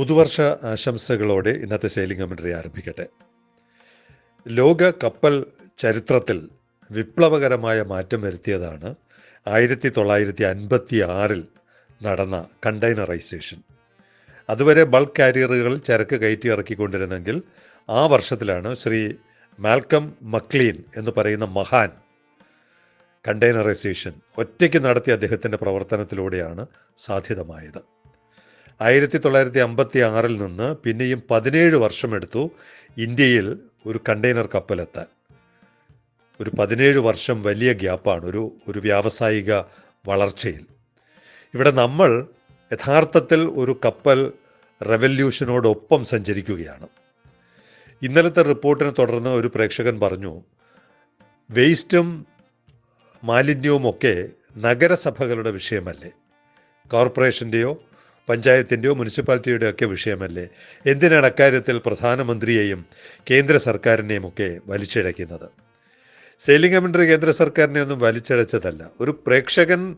പുതുവർഷ ആശംസകളോടെ ഇന്നത്തെ sailing commentary ആരംഭിക്കട്ടെ. ലോക കപ്പൽ ചരിത്രത്തിൽ വിപ്ലവകരമായ മാറ്റം വരുത്തിയതാണ് ആയിരത്തി തൊള്ളായിരത്തി അൻപത്തി ആറിൽ നടന്ന കണ്ടെയ്നറൈസേഷൻ അതുവരെ ബൾക്ക് കാരിയറുകൾ ചരക്ക് കയറ്റി ഇറക്കിക്കൊണ്ടിരുന്നെങ്കിൽ ആ വർഷത്തിലാണ് ശ്രീ മാൽക്കം മക്ലീൻ എന്ന് പറയുന്ന മഹാൻ കണ്ടെയ്നറൈസേഷൻ ഒറ്റയ്ക്ക് നടത്തിയ അദ്ദേഹത്തിന്റെ പ്രവർത്തനത്തിലൂടെയാണ് സാധ്യതമായത്. ആയിരത്തി തൊള്ളായിരത്തി അമ്പത്തി ആറിൽ നിന്ന് പിന്നെയും പതിനേഴ് വർഷമെടുത്തു ഇന്ത്യയിൽ ഒരു കണ്ടെയ്നർ കപ്പലെത്താൻ. ഒരു പതിനേഴ് വർഷം വലിയ ഗ്യാപ്പാണ് ഒരു ഒരു വ്യാവസായിക വളർച്ചയിൽ. ഇവിടെ നമ്മൾ യഥാർത്ഥത്തിൽ ഒരു കപ്പൽ റെവല്യൂഷനോടൊപ്പം സഞ്ചരിക്കുകയാണ്. ഇന്നലത്തെ റിപ്പോർട്ടിനെ തുടർന്ന് ഒരു പ്രേക്ഷകൻ പറഞ്ഞു വേസ്റ്റും മാലിന്യവുമൊക്കെ നഗരസഭകളുടെ വിഷയമല്ലേ? കോർപ്പറേഷന്റെയോ പഞ്ചായത്തിന്റെയോ മുനിസിപ്പാലിറ്റിയുടെയോ ഒക്കെ വിഷയമല്ലേ? എന്തിനാണ് അക്കാര്യത്തിൽ പ്രധാനമന്ത്രിയെയും കേന്ദ്ര സർക്കാരിനെയും ഒക്കെ വലിച്ചിഴയ്ക്കുന്നത്? സെയിലിംഗ് കമൻട്രി കേന്ദ്ര സർക്കാരിനെ ഒന്നും വലിച്ചഴച്ചതല്ല. ഒരു പ്രേക്ഷകൻ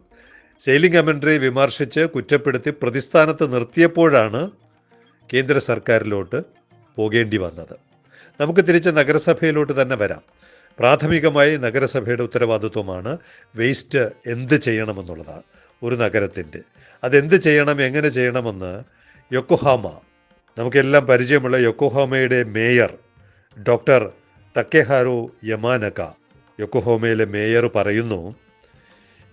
സെയിലിംഗ് കമൻട്രി വിമർശിച്ച് കുറ്റപ്പെടുത്തി പ്രതിസ്ഥാനത്ത് നിർത്തിയപ്പോഴാണ് കേന്ദ്ര സർക്കാരിലോട്ട് പോകേണ്ടി വന്നത്. നമുക്ക് തിരിച്ച് നഗരസഭയിലോട്ട് തന്നെ വരാം. പ്രാഥമികമായി നഗരസഭയുടെ ഉത്തരവാദിത്വമാണ് വേസ്റ്റ് എന്ത് ചെയ്യണമെന്നുള്ളതാണ്. ഒരു നഗരത്തിന്റെ അതെന്ത് ചെയ്യണം എങ്ങനെ ചെയ്യണമെന്ന് യൊക്കോഹാമ നമുക്കെല്ലാം പരിചയമുള്ള യൊക്കോഹാമയുടെ മേയർ ഡോക്ടർ തക്കെഹാരു യമാനക യൊക്കോഹോമയിലെ മേയർ പറയുന്നു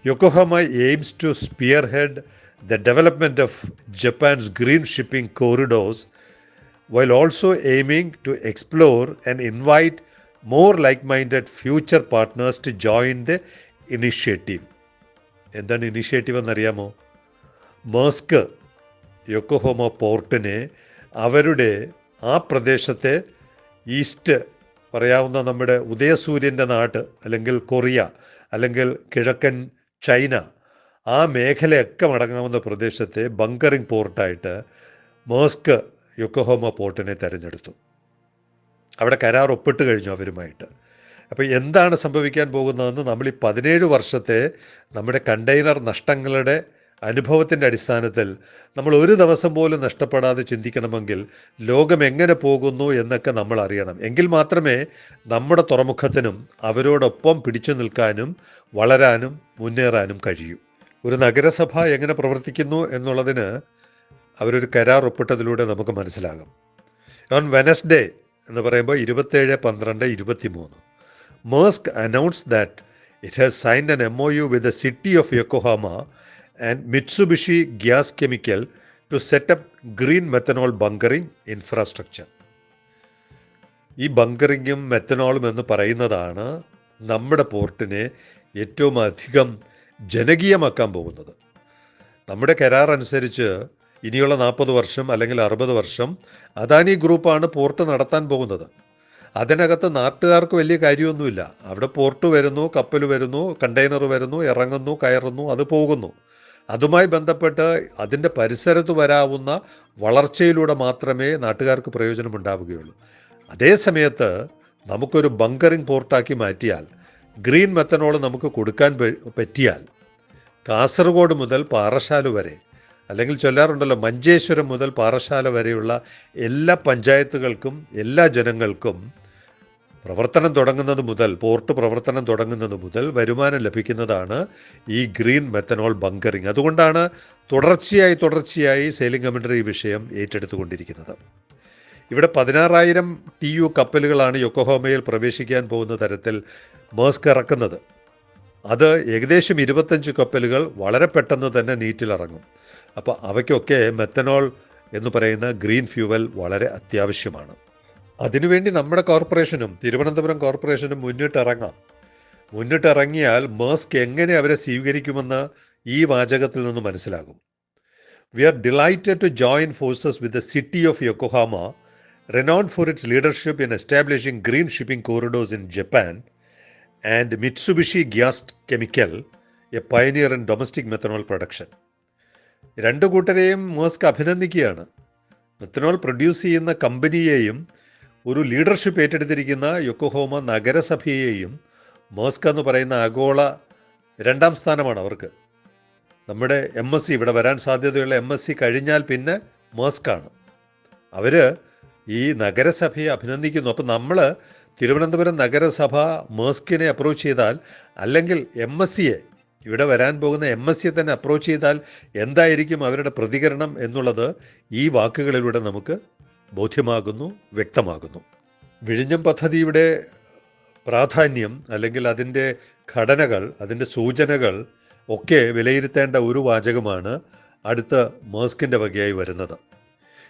Yokohama aims to spearhead the development of Japan's green shipping corridors while also aiming to explore and invite more like minded future partners to join the initiative എന്താണ് initiative എന്നറിയാമോ? Maersk Yokohama പോർട്ടിനെ അവരുടെ ആ പ്രദേശത്തെ east പറയാവുന്ന നമ്മുടെ ഉദയസൂര്യന്റെ നാട് അല്ലെങ്കിൽ കൊറിയ അല്ലെങ്കിൽ കിഴക്കൻ ചൈന ആ മേഖലയൊക്കെ മടങ്ങാവുന്ന പ്രദേശത്തെ ബങ്കറിംഗ് പോർട്ടായിട്ട് മേസ്ക് യൊക്കോഹോമ പോർട്ടിനെ തിരഞ്ഞെടുത്തു. അവിടെ കരാർ ഒപ്പിട്ട് കഴിഞ്ഞു അവരുമായിട്ട്. അപ്പോൾ എന്താണ് സംഭവിക്കാൻ പോകുന്നതെന്ന് നമ്മൾ ഈ പതിനേഴ് വർഷത്തെ നമ്മുടെ കണ്ടെയ്നർ നഷ്ടങ്ങളുടെ അനുഭവത്തിന്റെ അടിസ്ഥാനത്തിൽ നമ്മൾ ഒരു ദിവസം പോലും നഷ്ടപ്പെടാതെ ചിന്തിക്കണമെങ്കിൽ ലോകം എങ്ങനെ പോകുന്നു എന്നൊക്കെ നമ്മൾ അറിയണം. എങ്കിൽ മാത്രമേ നമ്മുടെ തുറമുഖത്തിനും അവരോടൊപ്പം പിടിച്ചു നിൽക്കാനും വളരാനും മുന്നേറാനും കഴിയൂ. ഒരു നഗരസഭ എങ്ങനെ പ്രവർത്തിക്കുന്നു എന്നുള്ളതിന് അവരൊരു കരാർ ഒപ്പിട്ടതിലൂടെ നമുക്ക് മനസ്സിലാകും. ഓൺ വെനസ്ഡേ എന്ന് പറയുമ്പോൾ ഇരുപത്തേഴ് പന്ത്രണ്ട് ഇരുപത്തി മൂന്ന് Maersk announce that it has signed an M O U with the city of Yokohama and Gas Chemical to set up green methanol bunkering infrastructure. ഈ ബങ്കറിങ്ങും മെത്തനോളും എന്ന് പറയുന്നതാണ് നമ്മുടെ പോർട്ടിനെ ഏറ്റവും അധികം ജനകീയമാക്കാൻ പോകുന്നത്. നമ്മുടെ കരാർ അനുസരിച്ച് ഇനിയുള്ള നാൽപ്പത് വർഷം അല്ലെങ്കിൽ അറുപത് വർഷം അദാനി ഗ്രൂപ്പാണ് പോർട്ട് നടത്താൻ പോകുന്നത്. അതിനകത്ത് നാട്ടുകാർക്ക് വലിയ കാര്യമൊന്നുമില്ല. അവിടെ പോർട്ട് വരുന്നു കപ്പൽ വരുന്നു കണ്ടെയ്നർ വരുന്നു ഇറങ്ങുന്നു കയറുന്നു അത് പോകുന്നു. അതുമായി ബന്ധപ്പെട്ട് അതിന്റെ പരിസരത്ത് വരാവുന്ന വളർച്ചയിലൂടെ മാത്രമേ നാട്ടുകാർക്ക് പ്രയോജനമുണ്ടാവുകയുള്ളൂ അതേ സമയത്ത് നമുക്കൊരു ബങ്കറിംഗ് പോർട്ടാക്കി മാറ്റിയാൽ ഗ്രീൻ മെത്തനോൾ നമുക്ക് കൊടുക്കാൻ പറ്റിയാൽ കാസർഗോഡ് മുതൽ പാറശാല വരെ അല്ലെങ്കിൽ ചൊല്ലാറുണ്ടല്ലോ മഞ്ചേശ്വരം മുതൽ പാറശാല വരെയുള്ള എല്ലാ പഞ്ചായത്തുകൾക്കും എല്ലാ ജനങ്ങൾക്കും പ്രവർത്തനം തുടങ്ങുന്നത് മുതൽ പോർട്ട് പ്രവർത്തനം തുടങ്ങുന്നത് മുതൽ വരുമാനം ലഭിക്കുന്നതാണ് ഈ ഗ്രീൻ മെത്തനോൾ ബങ്കറിങ്. അതുകൊണ്ടാണ് തുടർച്ചയായി തുടർച്ചയായി സെയിലിംഗ് കമൻഡറി ഈ വിഷയം ഏറ്റെടുത്തുകൊണ്ടിരിക്കുന്നത്. ഇവിടെ പതിനാറായിരം ടി യു കപ്പലുകളാണ് യൊക്കോഹോമയിൽ പ്രവേശിക്കാൻ പോകുന്ന തരത്തിൽ മേസ്ക് ഇറക്കുന്നത്. അത് ഏകദേശം ഇരുപത്തഞ്ച് കപ്പലുകൾ വളരെ പെട്ടെന്ന് തന്നെ നീറ്റിലിറങ്ങും അപ്പോൾ അവയ്ക്കൊക്കെ മെത്തനോൾ എന്ന് പറയുന്ന ഗ്രീൻ ഫ്യൂവൽ വളരെ അത്യാവശ്യമാണ്. അതിനുവേണ്ടി നമ്മുടെ കോർപ്പറേഷനും തിരുവനന്തപുരം കോർപ്പറേഷനും മുന്നിട്ടിറങ്ങാം. മുന്നിട്ടിറങ്ങിയാൽ മേസ്ക് എങ്ങനെ അവരെ സ്വീകരിക്കുമെന്ന് ഈ വാചകത്തിൽ നിന്ന് മനസ്സിലാകും. We are delighted to join forces with the city of Yokohama renowned for its leadership in establishing green shipping corridors in Japan, and Mitsubishi Gas Chemical, a pioneer in domestic methanol production. രണ്ട് കൂട്ടരെയും Maersk അഭിനന്ദിക്കുകയാണ്. Methanol produce ചെയ്യുന്ന കമ്പനിയെയും ഒരു leadership ഏറ്റെടുത്തിരിക്കുന്ന യൊക്കോഹോമ നഗരസഭയെയും മോസ്ക എന്ന് പറയുന്ന ആഗോള രണ്ടാം സ്ഥാനമാണ് അവർക്ക്. നമ്മുടെ എം എസ് സി ഇവിടെ വരാൻ സാധ്യതയുള്ള എം എസ് സി കഴിഞ്ഞാൽ പിന്നെ മേസ്കാണ് അവർ ഈ നഗരസഭയെ അഭിനന്ദിക്കുന്നു. അപ്പം നമ്മൾ തിരുവനന്തപുരം നഗരസഭ മേസ്കിനെ അപ്രോച്ച് ചെയ്താൽ അല്ലെങ്കിൽ എം എസ് സിയെ ഇവിടെ വരാൻ പോകുന്ന എം എസ് സിയെ തന്നെ അപ്രോച്ച് ചെയ്താൽ എന്തായിരിക്കും അവരുടെ പ്രതികരണം എന്നുള്ളത് ഈ വാക്കുകളിലൂടെ നമുക്ക് ബോധ്യമാകുന്നു വ്യക്തമാകുന്നു. വിഴിഞ്ഞം പദ്ധതിയുടെ പ്രാധാന്യം അല്ലെങ്കിൽ അതിന്റെ ഘടനകൾ അതിന്റെ സൂചനകൾ ഒക്കെ വിലയിരുത്തേണ്ട ഒരു വാചകമാണ് അടുത്ത മേസ്കിന്റെ വകയായി വരുന്നത്.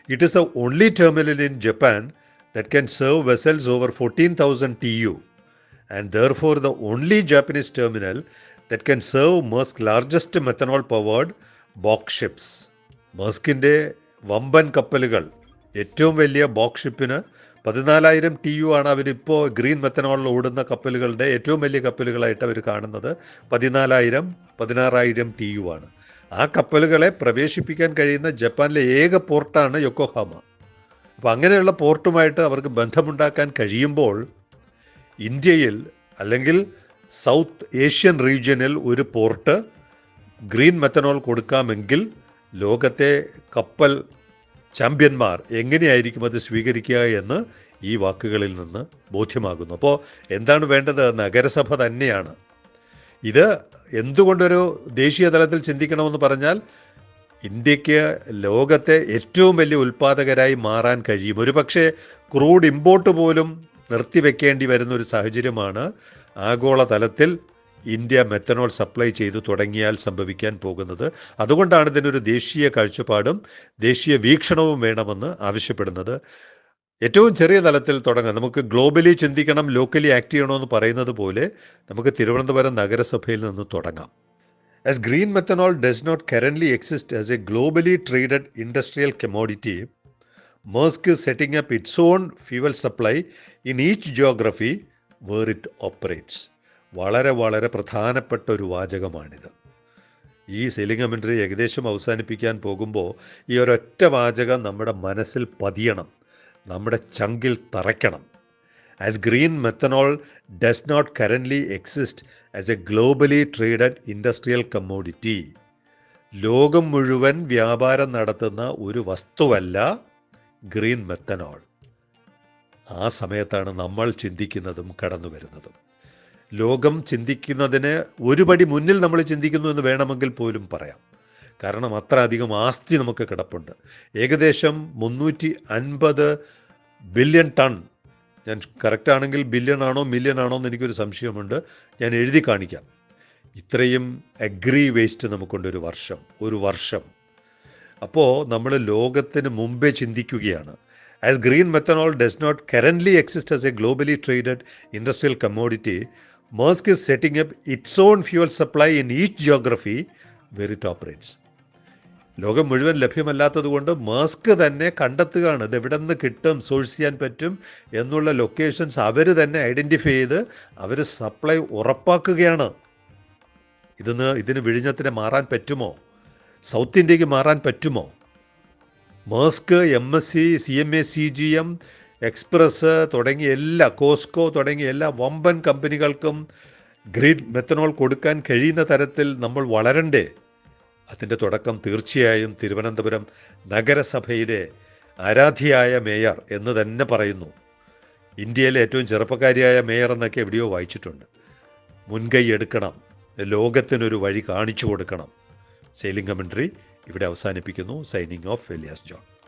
It is a only terminal in Japan that can serve vessels over fourteen thousand T U and therefore the only Japanese terminal that can serve Maersk largest methanol powered box ships മേസ്കിന്റെ വമ്പൻ കപ്പലുകൾ ഏറ്റവും വലിയ box ഷിപ്പിന് പതിനാലായിരം T U ആണ് അവരിപ്പോൾ green മെത്തനോളിൽ ഓടുന്ന കപ്പലുകളുടെ ഏറ്റവും വലിയ കപ്പലുകളായിട്ട് അവർ കാണുന്നത്. പതിനാലായിരം പതിനാറായിരം ടി യു ആണ്. ആ കപ്പലുകളെ പ്രവേശിപ്പിക്കാൻ കഴിയുന്ന ജപ്പാനിലെ ഏക പോർട്ടാണ് യൊക്കോഹാമ. അപ്പോൾ അങ്ങനെയുള്ള പോർട്ടുമായിട്ട് അവർക്ക് ബന്ധമുണ്ടാക്കാൻ കഴിയുമ്പോൾ ഇന്ത്യയിൽ അല്ലെങ്കിൽ സൗത്ത് ഏഷ്യൻ റീജിയനിൽ ഒരു പോർട്ട് ഗ്രീൻ മെത്തനോൾ കൊടുക്കാമെങ്കിൽ ലോകത്തെ കപ്പൽ ചാമ്പ്യന്മാർ എങ്ങനെയായിരിക്കും അത് സ്വീകരിക്കുക എന്ന് ഈ വാക്കുകളിൽ നിന്ന് ബോധ്യമാകുന്നു. അപ്പോൾ എന്താണ് വേണ്ടത്? നഗരസഭ തന്നെയാണ്. ഇത് എന്തുകൊണ്ടൊരു ദേശീയ തലത്തിൽ ചിന്തിക്കണമെന്ന് പറഞ്ഞാൽ ഇന്ത്യയ്ക്ക് ലോകത്തെ ഏറ്റവും വലിയ ഉൽപ്പാദകരായി മാറാൻ കഴിയും. ഒരുപക്ഷെ ക്രൂഡ് ഇമ്പോർട്ട് പോലും നിർത്തിവെക്കേണ്ടി വരുന്ന ഒരു സാഹചര്യമാണ് ആഗോള തലത്തിൽ ഇന്ത്യ മെത്തനോൾ സപ്ലൈ ചെയ്തു തുടങ്ങിയാൽ സംഭവിക്കാൻ പോകുന്നത്. അതുകൊണ്ടാണ് ഇതിനൊരു ദേശീയ കാഴ്ചപ്പാടും ദേശീയ വീക്ഷണവും വേണമെന്ന് ആവശ്യപ്പെടുന്നത്. ഏറ്റവും ചെറിയ തലത്തിൽ തുടങ്ങാം. നമുക്ക് ഗ്ലോബലി ചിന്തിക്കണം ലോക്കലി ആക്ട് ചെയ്യണമെന്ന് പറയുന്നത് പോലെ നമുക്ക് തിരുവനന്തപുരം നഗരസഭയിൽ നിന്ന് തുടങ്ങാം. As green methanol does not currently exist as a globally traded industrial commodity Maersk setting up its own fuel supply in each geography where it operates വളരെ വളരെ പ്രധാനപ്പെട്ട ഒരു വാചകമാണിത്. ഈ സെലിംഗമെന്ററി ഏകദേശം അവസാനിപ്പിക്കാൻ പോകുമ്പോൾ ഈ ഒരൊറ്റ വാചകം നമ്മുടെ മനസ്സിൽ പതിയണം നമ്മുടെ ചങ്കിൽ തറയ്ക്കണം. As green methanol does not currently exist as a globally traded industrial commodity ലോകം മുഴുവൻ വ്യാപാരം നടത്തുന്ന ഒരു വസ്തുവല്ല ഗ്രീൻ മെത്തനോൾ ആ സമയത്താണ് നമ്മൾ ചിന്തിക്കുന്നതും കടന്നു വരുന്നതും ലോകം ചിന്തിക്കുന്നതിന് ഒരുപടി മുന്നിൽ നമ്മൾ ചിന്തിക്കുന്നു എന്ന് വേണമെങ്കിൽ പോലും പറയാം. കാരണം അത്ര അധികം ആസ്തി നമുക്ക് കിടപ്പുണ്ട്. ഏകദേശം മുന്നൂറ്റി അൻപത് ബില്യൺ ടൺ ഞാൻ കറക്റ്റ് ആണെങ്കിൽ ബില്യൺ ആണോ മില്യൺ ആണോ എന്ന് എനിക്കൊരു സംശയമുണ്ട്. ഞാൻ എഴുതി കാണിക്കാം. ഇത്രയും അഗ്രി വേസ്റ്റ് നമുക്കുണ്ട് ഒരു വർഷം ഒരു വർഷം. അപ്പോൾ നമ്മൾ ലോകത്തിന് മുമ്പേ ചിന്തിക്കുകയാണ്. As green methanol does not currently exist as a globally traded industrial commodity Maersk is setting up its own fuel supply in each geography where it operates ലോകം മുഴുവൻ ലഭ്യമല്ലാത്തതുകൊണ്ട് മാസ്ക് തന്നെ കണ്ടെത്തുകയാണ്. ഇത് എവിടെ നിന്ന് കിട്ടും സോഴ്സ് ചെയ്യാൻ പറ്റും എന്നുള്ള ലൊക്കേഷൻസ് അവർ തന്നെ ഐഡന്റിഫൈ ചെയ്ത് അവർ സപ്ലൈ ഉറപ്പാക്കുകയാണ്. ഇതിന് ഇതിന് വിഴിഞ്ഞത്തിന് മാറാൻ പറ്റുമോ? സൗത്ത് ഇന്ത്യയ്ക്ക് മാറാൻ പറ്റുമോ? Maersk M S C C M A C G M Express തുടങ്ങിയ എല്ലാ കോസ്കോ തുടങ്ങിയ എല്ലാ വമ്പൻ കമ്പനികൾക്കും ഗ്രീൻ മെത്തനോൾ കൊടുക്കാൻ കഴിയുന്ന തരത്തിൽ നമ്മൾ വളരണ്ടേ? അതിന്റെ തുടക്കം തീർച്ചയായും തിരുവനന്തപുരം നഗരസഭയുടെ ആരാധ്യയായ മേയർ എന്ന് തന്നെ പറയുന്നു. ഇന്ത്യയിലെ ഏറ്റവും ചെറുപ്പക്കാരിയായ മേയർ എന്നൊക്കെ എവിടെയോ വായിച്ചിട്ടുണ്ട്. മുൻകൈ എടുക്കണം. ലോകത്തിനൊരു വഴി കാണിച്ചു കൊടുക്കണം. സെയിലിംഗ് കമൻട്രി ഇവിടെ അവസാനിപ്പിക്കുന്നു. Signing off Elias John.